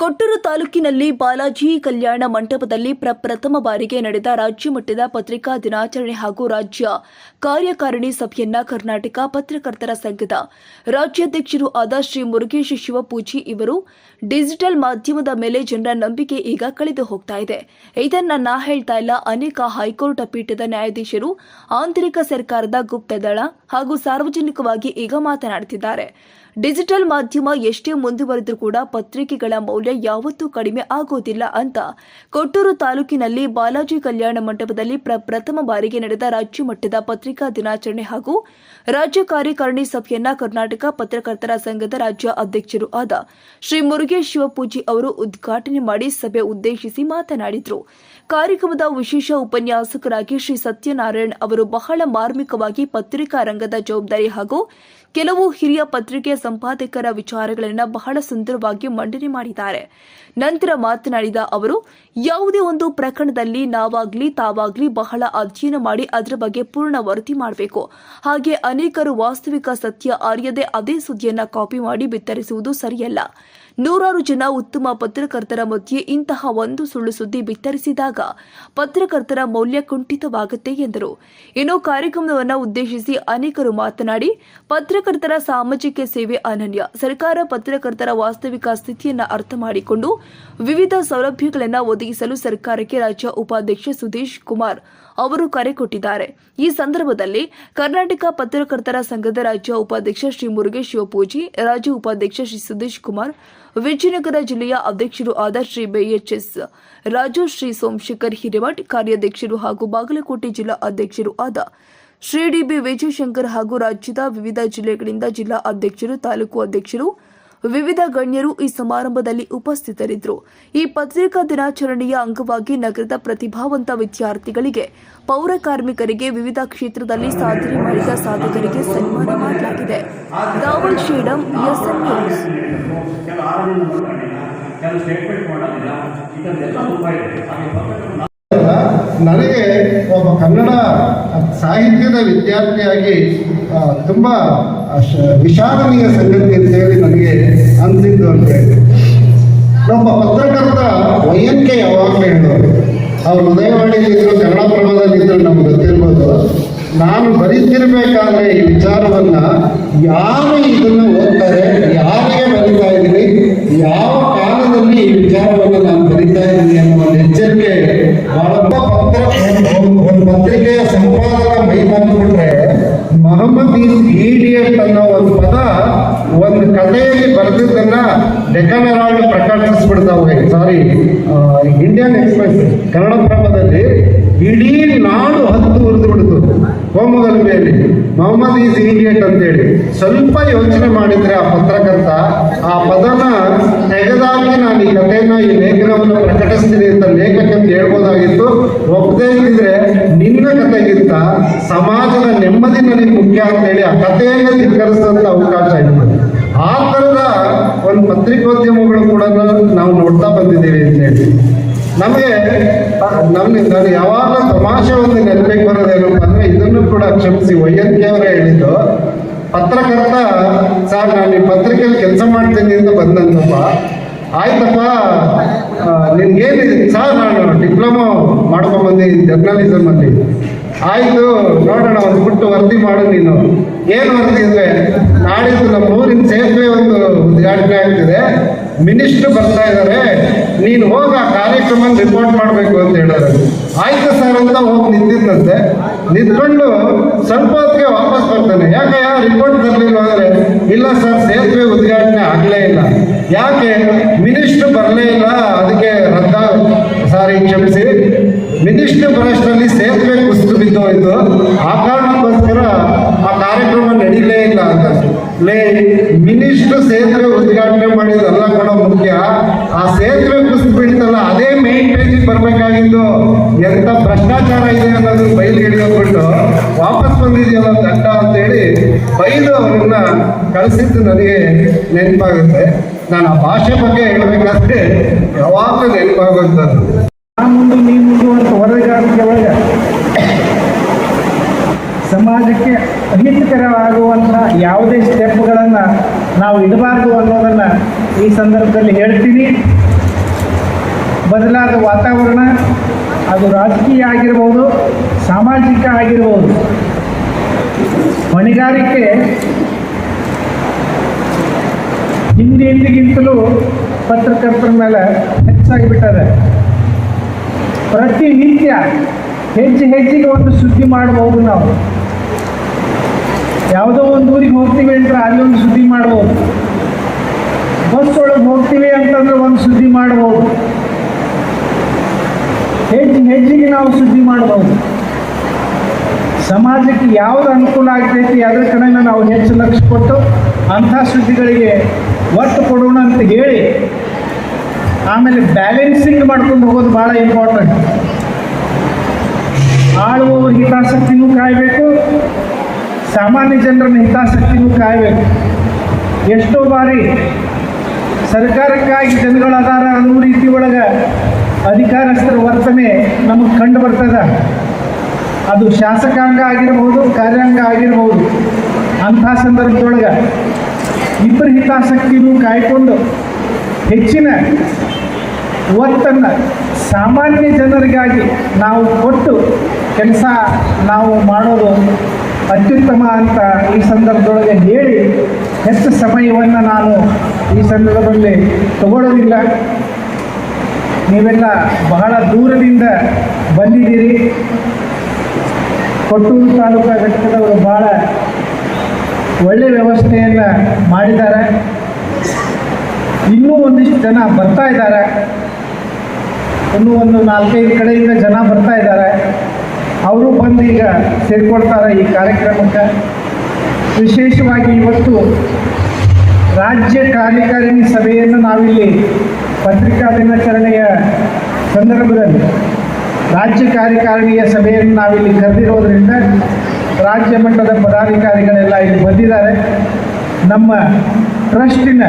ಕೊಟ್ಟೂರು ತಾಲೂಕಿನಲ್ಲಿ ಬಾಲಾಜಿ ಕಲ್ಯಾಣ ಮಂಟಪದಲ್ಲಿ ಪ್ರಪ್ರಥಮ ಬಾರಿಗೆ ನಡೆದ ರಾಜ್ಯ ಮಟ್ಟದ ಪತ್ರಿಕಾ ದಿನಾಚರಣೆ ಹಾಗೂ ರಾಜ್ಯ ಕಾರ್ಯಕಾರಿಣಿ ಸಭೆಯನ್ನ ಕರ್ನಾಟಕ ಪತ್ರಕರ್ತರ ಸಂಘದ ರಾಜ್ಯಾಧ್ಯಕ್ಷರು ಆದ ಶ್ರೀ ಮುರುಗೇಶ್ ಶಿವಪೂಜಿ ಇವರು ಡಿಜಿಟಲ್ ಮಾಧ್ಯಮದ ಮೇಲೆ ಜನರ ನಂಬಿಕೆ ಈಗ ಕಳೆದು ಹೋಗ್ತಾ ಇದೆ. ಇದನ್ನ ನಾ ಹೇಳ್ತಾ ಇಲ್ಲ. ಅನೇಕ ಹೈಕೋರ್ಟ್ ಪೀಠದ ನ್ಯಾಯಾಧೀಶರು, ಆಂತರಿಕ ಸರ್ಕಾರದ ಗುಪ್ತದಳ ಹಾಗೂ ಸಾರ್ವಜನಿಕವಾಗಿ ಈಗ ಮಾತನಾಡುತ್ತಿದ್ದಾರೆ. ಡಿಜಿಟಲ್ ಮಾಧ್ಯಮ ಎಷ್ಟೇ ಮುಂದುವರೆದರೂ ಕೂಡ ಪತ್ರಿಕೆಗಳ ಮೌಲ್ಯ ಯಾವತ್ತೂ ಕಡಿಮೆ ಆಗೋದಿಲ್ಲ ಅಂತ ಕೊಟ್ಟೂರು ತಾಲೂಕಿನಲ್ಲಿ ಬಾಲಾಜಿ ಕಲ್ಯಾಣ ಮಂಟಪದಲ್ಲಿ ಪ್ರಪ್ರಥಮ ಬಾರಿಗೆ ನಡೆದ ರಾಜ್ಯ ಮಟ್ಟದ ಪತ್ರಿಕಾ ದಿನಾಚರಣೆ ಹಾಗೂ ರಾಜ್ಯ ಕಾರ್ಯಕಾರಿಣಿ ಸಭೆಯನ್ನ ಕರ್ನಾಟಕ ಪತ್ರಕರ್ತರ ಸಂಘದ ರಾಜ್ಯ ಅಧ್ಯಕ್ಷರು ಆದ ಶ್ರೀ ಮುರುಗೇಶ್ ಶಿವಪೂಜಿ ಅವರು ಉದ್ಘಾಟನೆ ಮಾಡಿ ಸಭೆ ಉದ್ದೇಶಿಸಿ ಮಾತನಾಡಿದರು. ಕಾರ್ಯಕ್ರಮದ ವಿಶೇಷ ಉಪನ್ಯಾಸಕರಾಗಿ ಶ್ರೀ ಸತ್ಯನಾರಾಯಣ್ ಅವರು ಬಹಳ ಮಾರ್ಮಿಕವಾಗಿ ಪತ್ರಿಕಾ ರಂಗದ ಜವಾಬ್ದಾರಿ ಹಾಗೂ ಕೆಲವು ಹಿರಿಯ ಪತ್ರಿಕೆ ಸಂಪಾದಕರ ವಿಚಾರಗಳನ್ನು ಬಹಳ ಸುಂದರವಾಗಿ ಮಂಡನೆ ಮಾಡಿದ್ದಾರೆ. ನಂತರ ಮಾತನಾಡಿದ ಅವರು, ಯಾವುದೇ ಒಂದು ಪ್ರಕರಣದಲ್ಲಿ ನಾವಾಗ್ಲಿ ತಾವಾಗ್ಲಿ ಬಹಳ ಅಧ್ಯಯನ ಮಾಡಿ ಅದರ ಬಗ್ಗೆ ಪೂರ್ಣ ವರದಿ ಮಾಡಬೇಕು. ಹಾಗೆ ಅನೇಕರು ವಾಸ್ತವಿಕ ಸತ್ಯ ಅರಿಯದೆ ಅದೇ ಸುದ್ದಿಯನ್ನ ಕಾಪಿ ಮಾಡಿ ಬಿತ್ತರಿಸುವುದು ಸರಿಯಲ್ಲ. ನೂರಾರು ಜನ ಉತ್ತಮ ಪತ್ರಕರ್ತರ ಮಧ್ಯೆ ಇಂತಹ ಒಂದು ಸುಳ್ಳು ಸುದ್ದಿ ಬಿತ್ತರಿಸಿದಾಗ ಪತ್ರಕರ್ತರ ಮೌಲ್ಯ ಕುಂಠಿತವಾಗುತ್ತೆ ಎಂದರು. ಇನ್ನು ಕಾರ್ಯಕ್ರಮವನ್ನು ಉದ್ದೇಶಿಸಿ ಅನೇಕರು ಮಾತನಾಡಿ, ಪತ್ರಕರ್ತರ ಸಾಮಾಜಿಕ ಸೇವೆ ಅನನ್ಯ. ಸರ್ಕಾರ ಪತ್ರಕರ್ತರ ವಾಸ್ತವಿಕ ಸ್ಥಿತಿಯನ್ನು ಅರ್ಥ ಮಾಡಿಕೊಂಡು ವಿವಿಧ ಸೌಲಭ್ಯಗಳನ್ನು ಒದಗಿಸಲು ಸರ್ಕಾರಕ್ಕೆ ರಾಜ್ಯ ಉಪಾಧ್ಯಕ್ಷ ಸುದೇಶ್ ಕುಮಾರ್ ಅವರು ಕರೆ ಕೊಟ್ಟಿದ್ದಾರೆ. ಈ ಸಂದರ್ಭದಲ್ಲಿ ಕರ್ನಾಟಕ ಪತ್ರಕರ್ತರ ಸಂಘದ ರಾಜ್ಯ ಉಪಾಧ್ಯಕ್ಷ ಶ್ರೀ ಮುರುಗೇಶ್ ಶಿವಪೂಜಿ, ರಾಜ್ಯ ಉಪಾಧ್ಯಕ್ಷ ಶ್ರೀ ಸುದೇಶ್ ಕುಮಾರ್ ವಿಜಯನಗರ ಜಿಲ್ಲೆಯ ಅಧ್ಯಕ್ಷರು ಆದ ಶ್ರೀ ಬಿಎಚ್ಎಸ್ ರಾಜು, ಶ್ರೀ ಸೋಮಶೇಖರ್ ಹಿರೇಮಠ್, ಕಾರ್ಯಾಧ್ಯಕ್ಷರು ಹಾಗೂ ಬಾಗಲಕೋಟೆ ಜಿಲ್ಲಾ ಅಧ್ಯಕ್ಷರು ಆದ ಶ್ರೀ ಡಿಬಿ ವಿಜಯಶಂಕರ್ ಹಾಗೂ ರಾಜ್ಯದ ವಿವಿಧ ಜಿಲ್ಲೆಗಳಿಂದ ಜಿಲ್ಲಾ ಅಧ್ಯಕ್ಷರು, ತಾಲೂಕು ಅಧ್ಯಕ್ಷರು ವಿವಿಧ ಗಣ್ಯರು ಈ ಸಮಾರಂಭದಲ್ಲಿ ಉಪಸ್ಥಿತರಿದ್ದರು. ಈ ಪತ್ರಿಕಾ ದಿನಾಚರಣೆಯ ಅಂಗವಾಗಿ ನಗರದ ಪ್ರತಿಭಾವಂತ ವಿದ್ಯಾರ್ಥಿಗಳಿಗೆ, ಪೌರ ಕಾರ್ಮಿಕರಿಗೆ ವಿವಿಧ ಕ್ಷೇತ್ರದಲ್ಲಿ ಸಾಧನೆ ಮಾಡಿದ ಸಾಧಕರಿಗೆ ಸನ್ಮಾನ ಮಾಡಲಾಗಿದೆ. ನನಗೆ ಒಬ್ಬ ಕನ್ನಡ ಸಾಹಿತ್ಯದ ವಿದ್ಯಾರ್ಥಿಯಾಗಿ ತುಂಬಾ ವಿಷಾದನೀಯ ಸಂಗತಿ ಅಂತ ಹೇಳಿ ನನಗೆ ಅನಿಸಿದ್ದು ಅಂತ ಹೇಳಿ. ನಮ್ಮ ಪತ್ರಕರ್ತ ವೈಯನ್ಕೆ ಯಾವಾಗಲೂ ಹೇಳೋರು ಅವ್ರು ಉದಯವಾಣಿಯಲ್ಲಿದ್ದರು ಕನ್ನಡ ಇದ್ರು, ನಮ್ಗೆ ಗೊತ್ತಿರ್ಬೋದು. ನಾನು ಬರೀತಿರ್ಬೇಕಾದ್ರೆ ಈ ವಿಚಾರವನ್ನ ಯಾರು ಇದನ್ನು ಓದ್ತಾರೆ, ಯಾರಿಗೆ ಬರೀತಾ ಇದ್ದೀನಿ, ಯಾವ ಕಾಲದಲ್ಲಿ ಈ ವಿಚಾರವನ್ನು ನಾನು ಬರೀತಾ ಇದ್ದೀನಿ ಅನ್ನೋ ಒಂದು ಎಚ್ಚರಿಕೆ ಬಹಳ ಪತ್ರ ಒಂದು- ಒಂದು ಪತ್ರಿಕೆಯ ಸಂಪಾದಕ ಮೈ ಬಂದ್ಬಿಟ್ರೆ ಮೊಹಮ್ಮದ್ ಈಸ್ ಈಡಿಯಟ್ ಅನ್ನೋ ಒಂದು ಪದ ಒಂದು ಕಥೆಯಲ್ಲಿ ಬರೆದಿದ್ದನ್ನ ಡೆಕ್ಕನ್ ಹೆರಾಲ್ಡ್ ಪ್ರಕಟಿಸ್ಬಿಡ್ತಾವೆ ಸಾರಿ ಇಂಡಿಯನ್ ಎಕ್ಸ್ಪ್ರೆಸ್ ಕನ್ನಡ ಪ್ರಭದಲ್ಲಿ ಇಡೀ ನಾಡು ಹತ್ತು ಉರಿದು ಬಿಡ್ತು ಕೋಮುಗಲಭೆಯಲ್ಲಿ ಮೊಹಮ್ಮದ್ ಈಸ್ ಈಡಿಯಟ್ ಅಂತೇಳಿ. ಸ್ವಲ್ಪ ಯೋಚನೆ ಮಾಡಿದ್ರೆ ಆ ಪತ್ರಕರ್ತ ಆ ಪದನ ತೆಗೆದಾಕಿ ನಾನು ನೆಮ್ಮದಿ ಮುಖ್ಯ ಅಂತ ಹೇಳಿ ಆ ಕಥೆಯನ್ನೇ ಧಿಕ್ಕರಿಸಿದಂತ ಅವಕಾಶ ಇದೆ ಆ ಥರದ ಒಂದು ಪತ್ರಿಕೋದ್ಯಮಗಳು ಕೂಡ ನಾವು ನೋಡ್ತಾ ಬಂದಿದ್ದೀವಿ ಅಂತ ಹೇಳಿ. ನಮಗೆ ನಮ್ಗೆ, ನಾನು ಯಾವಾಗಲೂ ತಮಾಷೆ ಒಂದು ನೆನಪಿಗೆ ಬರೋದೇನಪ್ಪ ಅಂದ್ರೆ ಇದನ್ನು ಕೂಡ ಕ್ಷಮಿಸಿ ವೈಯಕ್ಕೆ ಅವರೇ ಹೇಳಿದ್ದು, ಪತ್ರಕರ್ತ, ಸರ್, ನಾನು ಈ ಪತ್ರಿಕೆಯಲ್ಲಿ ಕೆಲಸ ಮಾಡ್ತೀನಿ ಅಂತ ಬಂದಂತಪ್ಪ ಆಯ್ತಪ್ಪ ನಿನ್ಗೇನಿದೆ? ಸರ್, ನಾನು ಡಿಪ್ಲೊಮಾ ಜರ್ನಲಿಸಮ್ ಅಲ್ಲಿ. ಆಯ್ತು, ನೋಡೋಣ, ಒಂದು ಬಿಟ್ಟು ವರದಿ ಮಾಡು ನೀನು. ಏನು ವರದಿ ಅಂದ್ರೆ, ನಾಡಿದ್ದು ನಮ್ಮ ಊರಿನ ಸೇತುವೆ ಒಂದು ಉದ್ಘಾಟನೆ ಆಗ್ತಿದೆ. ಮಿನಿಸ್ಟರ್ ಬರ್ತಾ ಇದ್ದಾರೆ ನೀನು ಹೋಗಿ ಆ ಕಾರ್ಯಕ್ರಮ ರಿಪೋರ್ಟ್ ಮಾಡಬೇಕು ಅಂತ ಹೇಳೋರು. ಆಯ್ತು ಸರ್ ಅಂತ ಹೋಗಿ ನಿಂತಿದ್ದಂತೆ ನಿಂತ್ಕೊಂಡು ಸ್ವಲ್ಪ ಹೊತ್ತಿಗೆ ವಾಪಸ್ ಬರ್ತಾನೆ. ಯಾಕೆ ರಿಪೋರ್ಟ್ ತರಲಿಲ್ಲ ಅಂದ್ರೆ, ಇಲ್ಲ ಸರ್, ಸೇತುವೆ ಉದ್ಘಾಟನೆ ಆಗಲೇ ಇಲ್ಲ. ಯಾಕೆ? ಮಿನಿಸ್ಟರ್ ಬರಲೇ ಇಲ್ಲ. ಅದಕ್ಕೆ ರದ್ದ ಸಾರಿ ಕ್ಷಮಿಸಿ. ಮಿನಿಸ್ಟರ್ ಬರೋಷ್ಟರಲ್ಲಿ ಸೇತುವೆ ಕುಸಿದು ಆ ಕಾರಣಕ್ಕೋಸ್ಕರ ಆ ಕಾರ್ಯಕ್ರಮ ನಡೀಲೇ ಇಲ್ಲ ಅಂತ. ಲೇ ಮಿನಿಸ್ಟರ್ ಸೇತುವೆ ಉದ್ಘಾಟನೆ ಮಾಡಿದಲ್ಲ ಕೂಡ ಮುಖ್ಯ. ಆ ಸೇತುವೆ ಕುಸಿದು ಬೀಳ್ತಲ್ಲ, ಅದೇ ಮೇನ್ ಪೇಜಿಗೆ ಬರ್ಬೇಕಾಗಿದ್ದು ಎಂತ ಭ್ರಷ್ಟಾಚಾರ ಇದೆ ಅನ್ನೋದು ಬಯಲು ಹಿಡಿದುಕೊಂಡು ವಾಪಸ್ ಬಂದಿದೆಯಲ್ಲ ದಂಡ ಅಂತೇಳಿ ಬೈಲು ಅವರನ್ನ ಕಳಿಸಿದ್ದು ನನಗೆ ನೆನಪಾಗುತ್ತೆ. ನಾನು ಆ ಭಾಷೆ ಬಗ್ಗೆ ಹೇಳ್ಬೇಕಾದ್ರೆ ಯಾವಾಗಲೂ ನೆನಪಾಗುವಂಥದ್ದು ನಾನು ಮುಂದೆ ನೀ ಮುಂದೆ ಅಂತ ವರದಿಗಾರಿಕೆ ಒಳಗೆ ಸಮಾಜಕ್ಕೆ ಅಹಿತಕರವಾಗುವಂತಹ ಯಾವುದೇ ಸ್ಟೆಪ್ಗಳನ್ನ ನಾವು ಇಡಬಾರ್ದು ಅನ್ನೋದನ್ನ ಈ ಸಂದರ್ಭದಲ್ಲಿ ಹೇಳ್ತೀನಿ. ಬದಲಾದ ವಾತಾವರಣ ಅದು ರಾಜಕೀಯ ಆಗಿರ್ಬೋದು, ಸಾಮಾಜಿಕ ಆಗಿರ್ಬೋದು. ಹೊಣೆಗಾರಿಕೆ ಹಿಂದೆ ಹಿಂದಿಗಿಂತಲೂ ಪತ್ರಕರ್ತರ ಮೇಲೆ ಹೆಚ್ಚಾಗಿಬಿಟ್ಟದೆ ಪ್ರತಿನಿತ್ಯ ಹೆಜ್ಜೆ ಹೆಜ್ಜೆಗೆ ಒಂದು ಸುದ್ದಿ ಮಾಡಬಹುದು ನಾವು. ಯಾವುದೋ ಒಂದು ಊರಿಗೆ ಹೋಗ್ತೀವಿ ಅಂದ್ರೆ ಅಲ್ಲಿ ಒಂದು ಸುದ್ದಿ ಮಾಡ್ಬೋದು. ಬಸ್ ಒಳಗೆ ಹೋಗ್ತೀವಿ ಅಂತಂದ್ರೆ ಒಂದು ಸುದ್ದಿ ಮಾಡ್ಬೋದು. ಹೆಜ್ಜೆ, ಹೆಜ್ಜೆಗೆ ನಾವು ಸುದ್ದಿ ಮಾಡ್ಬೋದು. ಸಮಾಜಕ್ಕೆ ಯಾವ್ದು ಅನುಕೂಲ ಆಗ್ತೈತಿ ಅದ್ರ ಕಡೆ ನಾವು ಹೆಚ್ಚು ಲಕ್ಷ್ಯ ಕೊಟ್ಟು ಅಂಥ ಸುದ್ದಿಗಳಿಗೆ ಒತ್ತು ಕೊಡೋಣ ಅಂತ ಹೇಳಿ ಆಮೇಲೆ ಬ್ಯಾಲೆನ್ಸಿಂಗ್ ಮಾಡ್ಕೊಂಡು ಹೋಗೋದು ಭಾಳ ಇಂಪಾರ್ಟೆಂಟ್ ಆಳುವವರ ಹಿತಾಸಕ್ತಿನೂ ಕಾಯಬೇಕು. ಸಾಮಾನ್ಯ ಜನರನ್ನ ಹಿತಾಸಕ್ತಿನೂ ಕಾಯಬೇಕು. ಎಷ್ಟೋ ಬಾರಿ ಸರ್ಕಾರಕ್ಕಾಗಿ ಜನಗಳು ಅದಾರ ಅನ್ನೋ ರೀತಿ ಒಳಗೆ ಅಧಿಕಾರಸ್ಥರ ವರ್ತನೆ ನಮಗೆ ಕಂಡು ಬರ್ತದ. ಅದು ಶಾಸಕಾಂಗ ಆಗಿರಬಹುದು ಕಾರ್ಯಾಂಗ ಆಗಿರಬಹುದು ಅಂಥ ಸಂದರ್ಭದೊಳಗೆ ಇಬ್ಬರ ಹಿತಾಸಕ್ತಿನೂ ಕಾಯ್ಕೊಂಡು ಹೆಚ್ಚಿನ ಒತ್ತನ್ನು ಸಾಮಾನ್ಯ ಜನರಿಗಾಗಿ ನಾವು ಕೊಟ್ಟು ಕೆಲಸ ನಾವು ಮಾಡೋದು ಅತ್ಯುತ್ತಮ ಅಂತ ಈ ಸಂದರ್ಭದೊಳಗೆ ಹೇಳಿ ಹೆಚ್ಚು ಸಮಯವನ್ನು ನಾನು ಈ ಸಂದರ್ಭದಲ್ಲಿ ತಗೊಳ್ಳೋದಿಲ್ಲ. ನೀವೆಲ್ಲ ಬಹಳ ದೂರದಿಂದ ಬಂದಿದ್ದೀರಿ. ಕೊಟ್ಟೂರು ತಾಲೂಕಾ ಘಟಕದವರು ಭಾಳ ಒಳ್ಳೆ ವ್ಯವಸ್ಥೆಯನ್ನು ಮಾಡಿದ್ದಾರೆ. ಇನ್ನೂ ಒಂದಿಷ್ಟು ಜನ ಬರ್ತಾ ಇದ್ದಾರೆ. ಇನ್ನೂ ಒಂದು ನಾಲ್ಕೈದು ಕಡೆಯಿಂದ ಜನ ಬರ್ತಾ ಇದ್ದಾರೆ. ಅವರು ಬಂದು ಈಗ ಸೇರಿಕೊಳ್ತಾರೆ ಈ ಕಾರ್ಯಕ್ರಮಕ್ಕೆ. ವಿಶೇಷವಾಗಿ ಇವತ್ತು ರಾಜ್ಯ ಕಾರ್ಯಕಾರಿಣಿ ಸಭೆಯನ್ನು ನಾವಿಲ್ಲಿ ಪತ್ರಿಕಾ ದಿನಾಚರಣೆಯ ಸಂದರ್ಭದಲ್ಲಿ ರಾಜ್ಯ ಕಾರ್ಯಕಾರಿಣಿಯ ಸಭೆಯನ್ನು ನಾವಿಲ್ಲಿ ಕರೆದಿರೋದ್ರಿಂದ ರಾಜ್ಯ ಮಟ್ಟದ ಪದಾಧಿಕಾರಿಗಳೆಲ್ಲ ಇಲ್ಲಿ ಬಂದಿದ್ದಾರೆ. ನಮ್ಮ ಟ್ರಸ್ಟಿನ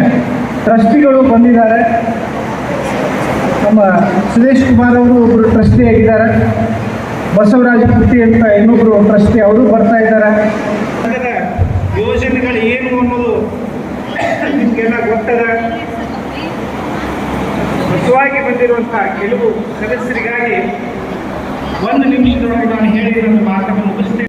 ಟ್ರಸ್ಟಿಗಳು ಬಂದಿದ್ದಾರೆ. ನಮ್ಮ ಸುರೇಶ್ ಕುಮಾರ್ ಅವರು ಒಬ್ಬರು ಟ್ರಸ್ಟಿ ಆಗಿದ್ದಾರೆ. ಬಸವರಾಜ ಕೃತಿ ಅಂತ ಇನ್ನೊಬ್ರು ಟ್ರಸ್ಟಿ ಅವರು ಬರ್ತಾ ಇದ್ದಾರೆ. ಯೋಜನೆಗಳು ಏನು ಅನ್ನೋದು ನಿಮಗೆಲ್ಲ ಗೊತ್ತದ? ಹೊಸವಾಗಿ ಬಂದಿರುವಂತಹ ಕೆಲವು ಸದಸ್ಯರಿಗಾಗಿ ಒಂದು ನಿಮಿಷದೊಳಗೆ ನಾನು ಹೇಳಿದ ಮಾತನ್ನು ಮುಗಿಸ್ತೇನೆ.